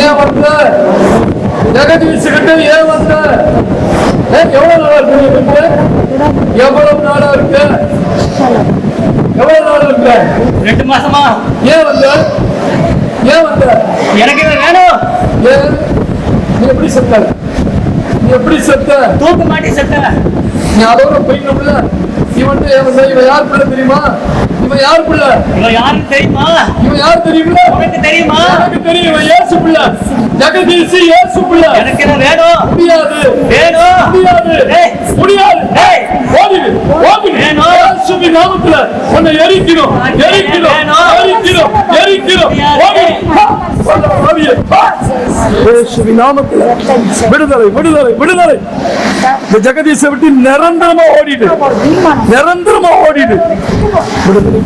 ஏன் வந்த? ஜெகதீஷ் கிட்ட ஏன் வந்த? எவ்வளவு நாளா இருக்கு எவ்வளவு நாளா இருக்கு? எவ்வளவு நாளா இருக்க? ரெண்டு மாசமா? ஏன் வந்த? ஏன் வந்த? எனக்கு வேணும். ஏன்? நீ எப்படி செத்த? நீ எப்படி செத்த? தூக்க மாட்டி செத்த. நீ அதோட போயிடணும்ல இவன் இவன் யார் பிள்ளை தெரியுமா? இவன் யார் பிள்ளை? இவன் தெரியுமா? இவன் யார் தெரியுமில்ல உனக்கு தெரியுமா? எனக்கு தெரியும் இவன் இயேசு பிள்ளை. ஜெகதீஷ் இயேசு பிள்ளை. எனக்கு இவன் வேணும்? முடியாது. வேணும்? முடியாது. முடியாது. ஓடிடு ஓடிடு வேணும். இயேசுவின் நாமத்துல உன்னை எரிக்கிறோம் எரிக்கிறோம். எரிக்கிறோம் எரிக்கிறோம் ஓடிடு நாமத்துல விடுதலை விடுதலை விடுதலை. இந்த ஜெகதீஷை விட்டு நிரந்தரமா ஓடிடு. நிரந்தரமா ஓடிடு. விடுதலை.